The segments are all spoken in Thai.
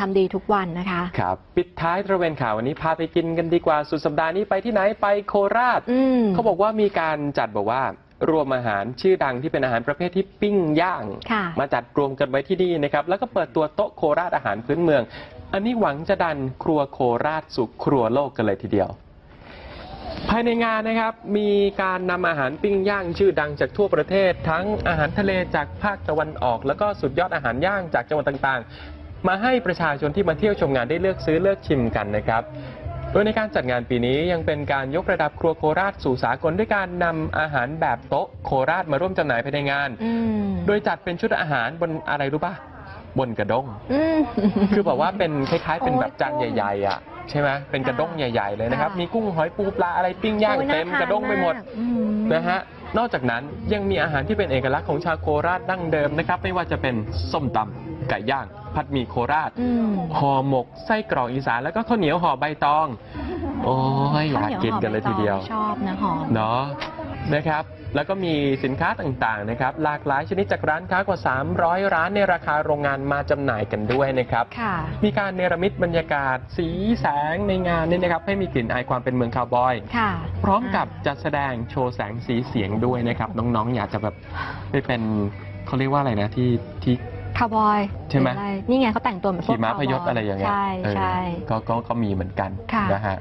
ทำดีทุกวันนะคะ ครับ ปิดท้ายตระเวนข่าววันนี้พาไปกินกันดีกว่าสุดสัปดาห์นี้ไปที่ไหนไปโคราช อืม เขาบอกว่ามีการจัดบอกว่า รวมอาหารชื่อดังที่เป็นอาหารประเภทที่ปิ้งย่าง ค่ะ มาจัดรวมกันไว้ที่นี่นะครับ แล้วก็เปิดตัวโต๊ะโคราชอาหารพื้นเมือง อันนี้หวังจะดันครัวโคราชสู่ครัวโลกกันเลยทีเดียว ภายในงานนะครับมีการนำอาหารปิ้งย่างชื่อดังจากทั่วประเทศ ทั้งอาหารทะเลจากภาคตะวันออก แล้วก็สุดยอดอาหารย่างจากจังหวัดต่างๆ มาให้ประชาชนที่มาเที่ยวชมงานได้เลือกซื้อเลือกชิมกันนะครับ โดยในการจัดงานปีนี้ยังเป็นการยกระดับครัวโคราชสู่สากลด้วยการนำอาหารแบบโต๊ะโคราชมาร่วมจำหน่ายภายในงาน อืมโดยจัดเป็นชุดอาหารบนอะไรรู้ป่ะ บนกระด้ง อืม คือแบบว่าเป็นคล้ายๆ เป็นโอ้ยแบบจานใหญ่ๆอะใช่ไหมเป็นกระด้งใหญ่ๆเลยนะครับ ค่ะ มีกุ้งหอยปูปลาอะไรปิ้งย่างโอ้น่เต็มทานกระด้งไปหมดากอืม นะฮะ นอกจากนั้นยังมีอาหารที่เป็นเอกลักษณ์ของชาวโคราชดั้งเดิมนะครับ ไม่ว่าจะเป็นส้มตำไก่ย่าง ผัดหมี่โคราชอืมห่อหมกไส้กรอกอีสานแล้วก็ข้าวเหนียวห่อใบตอง โอ้ยอยากกินกันเลยทีเดียวชอบนะหอมเนาะนะครับ แล้วก็มีสินค้าต่างๆนะครับ หลากหลายชนิดจากร้านค้ากว่า 300 ร้านในราคาโรงงานมาจำหน่ายกันด้วยนะครับค่ะมีการเนรมิตบรรยากาศสีแสงในงานนี่นะครับ ให้มีกลิ่นอายความเป็นเมืองคาวบอยค่ะพร้อมกับจัดแสดงโชว์แสงสีเสียงด้วยนะครับ น้องๆ อยากจะแบบไปเป็นเขาเรียกว่าอะไรนะที่ที่ คาวบอยใช่ไหม รืออะรนี่ไงเขาแต่งตัวเหมือนพวกขี่ม้าพยศอะไรอย่างเงี้ยใช่เออใช่ ก็ก็ก็มีเหมือนกันค่ะ นะฮะ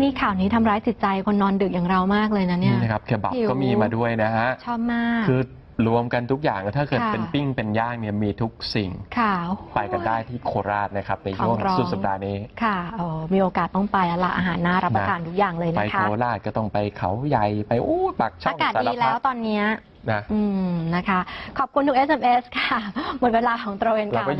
นี่ข่าวนี้ทำร้ายจิตใจคนนอนดึกอย่างเรามากเลยนะเนี่ยนี่นะครับเคบับหิว ก็มีมาด้วยนะฮะชอบมาก คือ รวมกันทุกอย่างถ้าเกิดค่ะเป็นปิ้งเป็นย่างเนี่ยมีทุกสิ่งค่ะไปกันได้ที่โคราชนะครับในช่วงของเราสุดสัปดาห์นี้ค่ะโอ้มีโอกาสต้องไปแล้วละอาหารน่ารับประทานทุกอย่างเลยไปนะโคคะราชก็ต้องไปเขาใหญ่ไปอู้ปักช่ออางกาศสารดีแล้พัวดตอนเนี้ยนะอืมนะคะ ขอบคุณทุก SMS ค่ะ หมดเวลาของตระเวนเราข่าวก็หยิบ